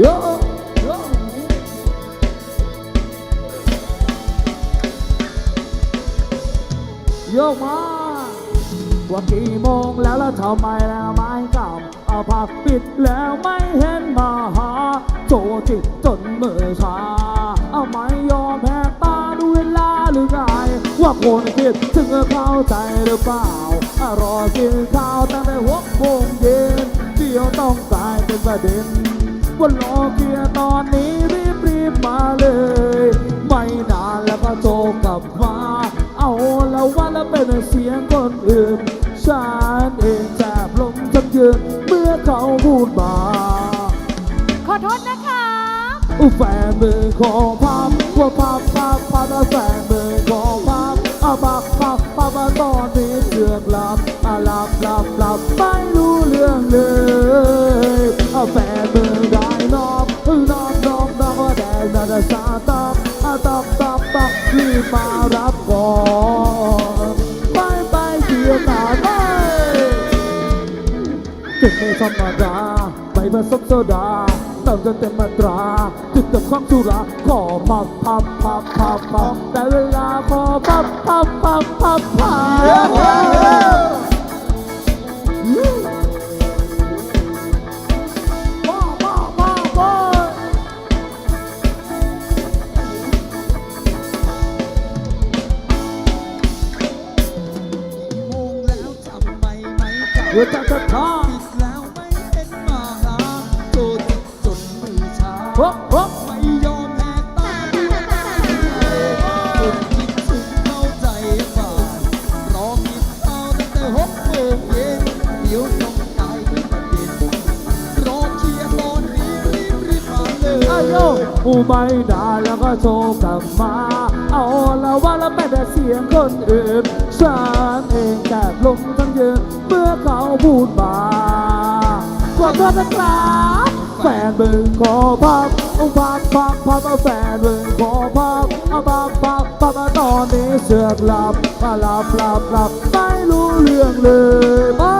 โลโโยกมาว่ากี่โมงแล้วแล้วทำไมแล้วไม่กลับเอาผักปิดแล้วไม่เห็นมาหาโจจิตจนมือชาเอาไม่ยอมแพ้ตาดูเวลาหรือไงว่าคนคิดถึงเข้าใจหรือเปล่าอารอกินข้าวตั้งแต่หัวโมงเย็นเดี๋ยวต้องตายเป็นประเด็น ว่ารอเพียร์ตอนนี้รีบรีบมาเลย ไม่นานแล้วก็โจกลับมา เอาแล้วว่าละเป็นเสียงคนอื่น ฉันเองแทบลมจำยืนเมื่อเขาพูดมา ขอโทษนะคะ แฟนมือขอพับว่าพับพับพับแล้แฟนมือ มาซับโซดาเติมจนเต็มมาตราจุดจบความสุราขอมาพับพับพับพับแต่เวลาขอพับพับพับพับพับ我大哥他。 ไปได้แล้วก็โทรกลับมา เอาละว่าแล้วไม่แต่เสียงคนอื่น ฉันเองแกบลงทั้งยืนเมื่อเขาพูดมาขอโทษนะครับแฟนมึงขอพักเอาพักพักพักเาแฟนมึงขอพักเอาพักพักพักมาตอนนี้เสือกหลับมาหลับหลับหลับไม่รู้เรื่องเลยไม่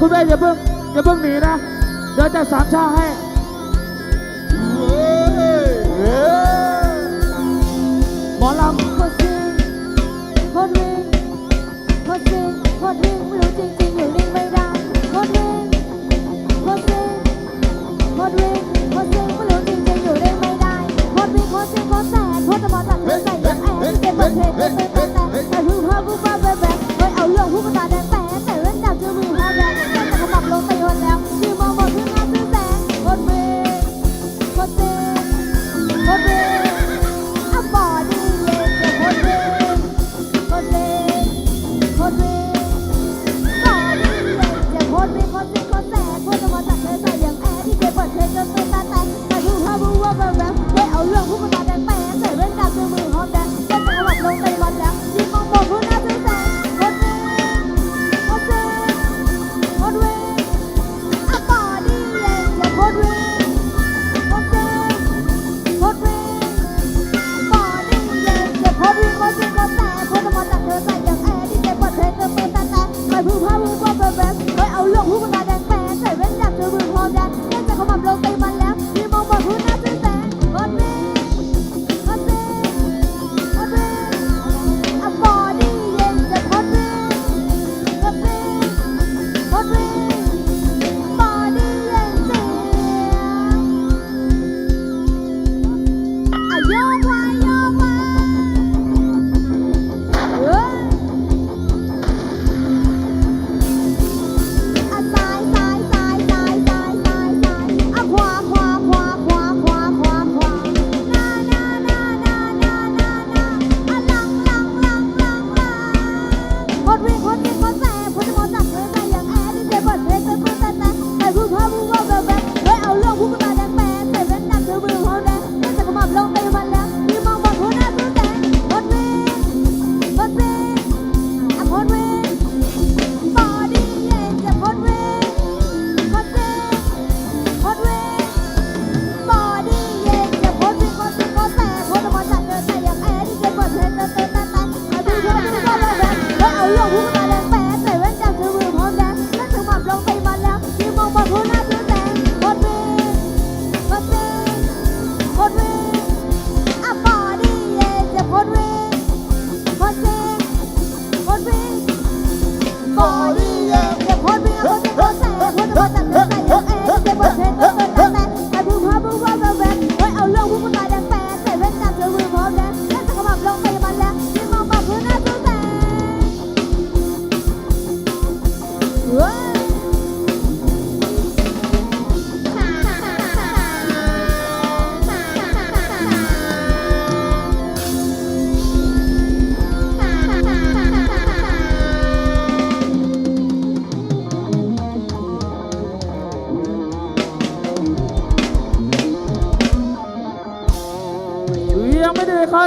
คุณแม่อย่าเพิ่งอย่าเพิ่งหนีนะ เดี๋ยวจะสามชาให้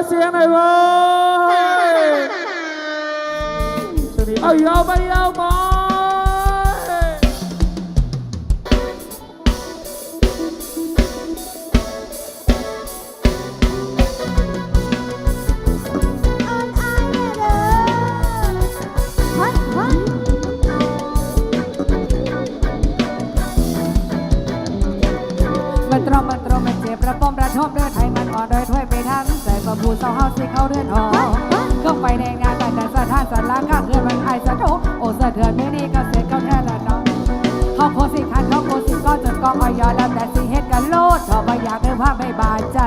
เสียงหน่อยเว้ยเอายาวไปย ผู้สาวเฮาสิเข้าเรือนหอก็ไปในงานแต่แต่สถานสันลาข้าเรือนมันไอสะทุกโอ้สะเทือนไม่นี่ก็เสร็จเขาแท่ละเนาะเขาโคสิคันเขาโคสิก็จนก็คอยยอแล้วแต่สิเฮ็ดกันโลดขอไปอยากให้ภาพไม่บาดใจ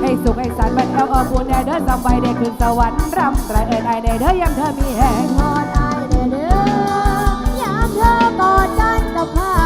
ให้สุขให้สันมันเอาเอาบุญแน่เด้อสบายได้ขึ้นสวรรค์ร่ำไรเอ็นไอได้เดอยามเธอมีแหงงอนไอเด้เดือยามเธอกอดจันทร์ตา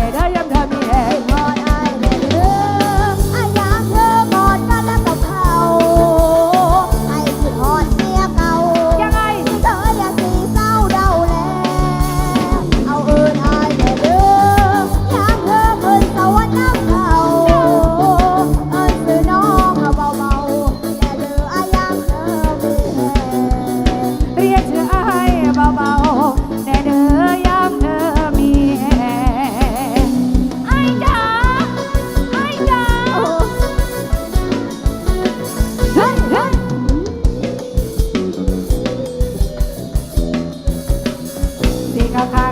Era นะคะ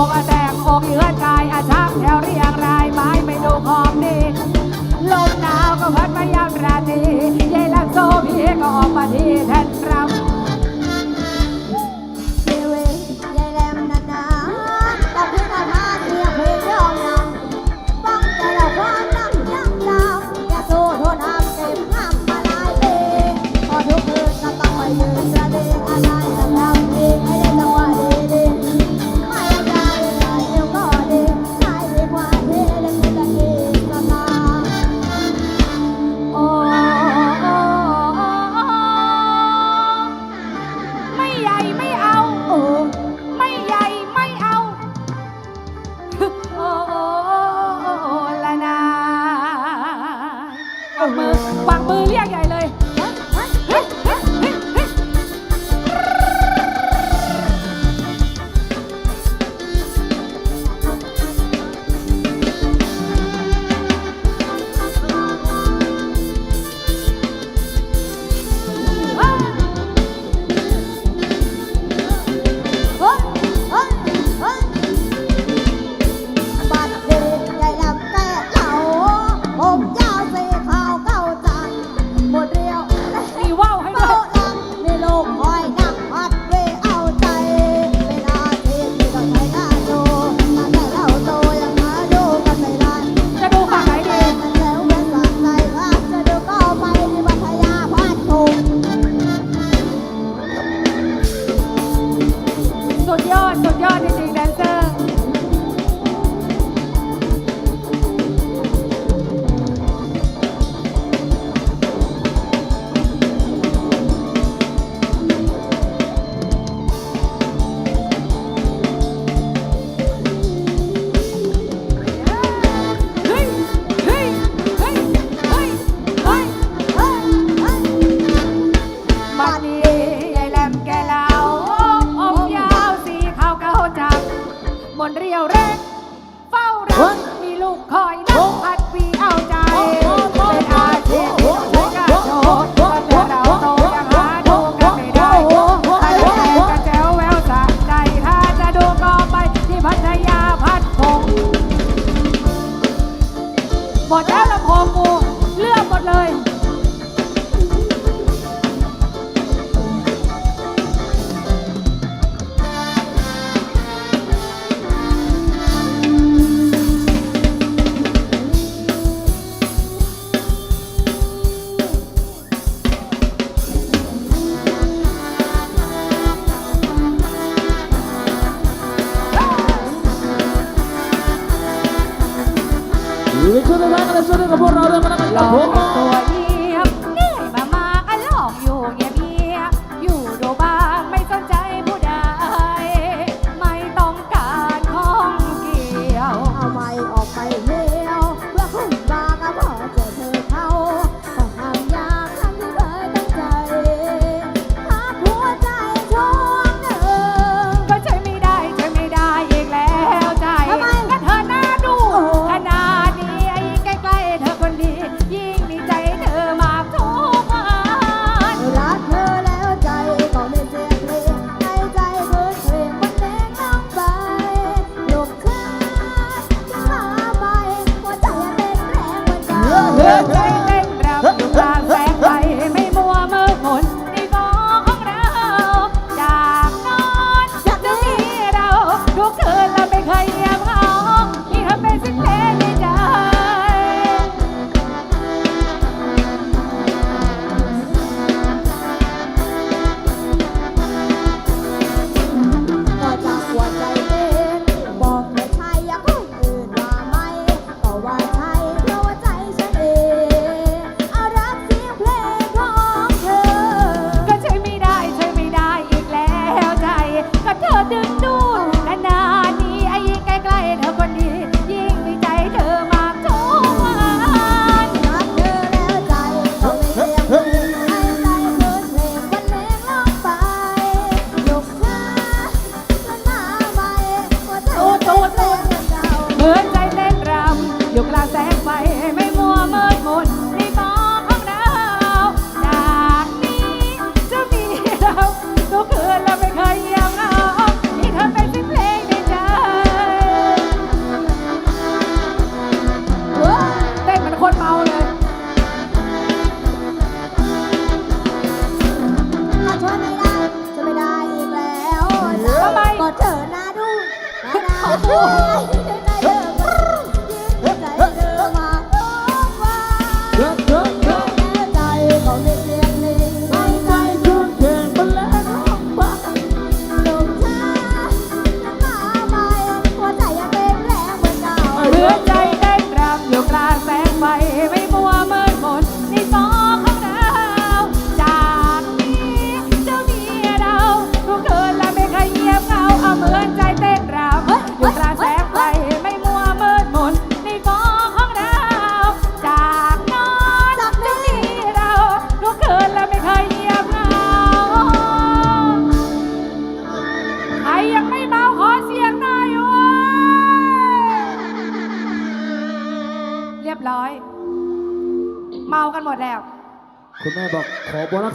อกแตกอกเยือกายอาช้างแถวเรียงรายไม้ไม่ดูหอมดีลมหนาวก็พัดมายามราตรีเยายลักโซพี่ก็ออกมาที่แท่นรำ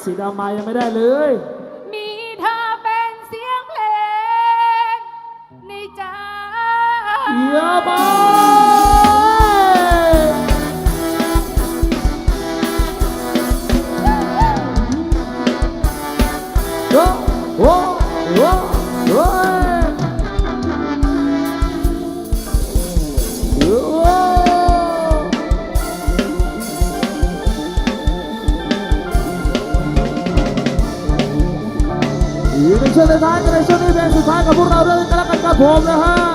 สีดามายังไม่ได้เลย มีเธอเป็นเสียงเพลงในใจ เยอะมาก กับพวกเราด้วยกันแล้วกันครับผมนะฮะ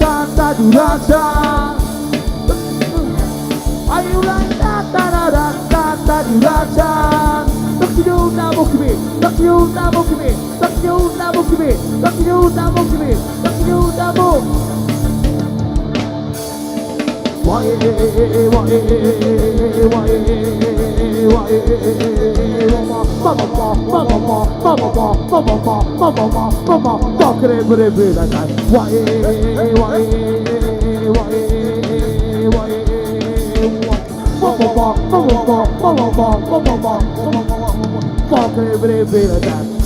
da do da da. Are you like da da da da da da do da da? Look you now, look me. Look you now, look me. Look you now, look me. Look you now, look me. Look you now, look. Why, why, why, why, Fuck every bit of that.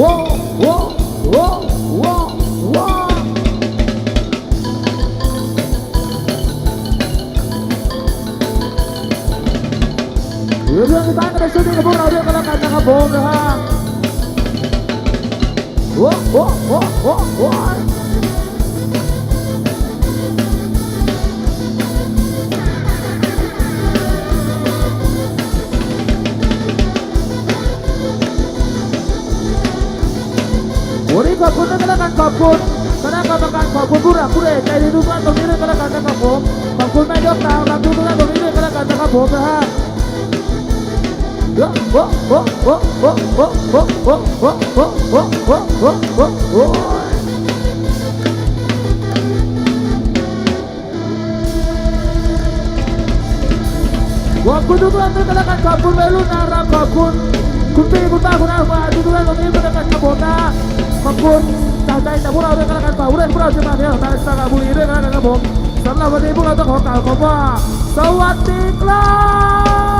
Uou, uou, uou, uou, uou. Yung tayo na ขอบคุณด้วยกันแล้วกันขอบคุณคณะกรรมการขอบคุณผู้หลักผู้ใหญ่ใจดีทุกท่านตรงนี้ด้วยกันแล้วกันนะครับผมขอบคุณแม่ยกนางรำทุกท่านตรงนี้ด้วยกันแล้วกันนะครับผมนะฮะโอ้โอ้โอ้โอ้โอ้โอ้โอ้โอ้โอ้โอ้โอ้โอ้โอ้โอ้โอ้ขอบคุณทุกท่านด้วยกันแล้วกันขอบคุณวัยรุ่นนารำขอบคุณคุณพี่คุณป้าคุณอาคุณอาทุกท่านตรงนี้ด้วยกันครับผมนะ ขอบคุณจากใจจากพวกเราด้วยกันแล้วกันฝากผู้เล่นพวกเราจะมาเที่ยวทางสระบุรีด้วยกันแล้วกันครับผมสำหรับวันนี้พวกเราต้องขอกล่าวคำว่า สวัสดีครับ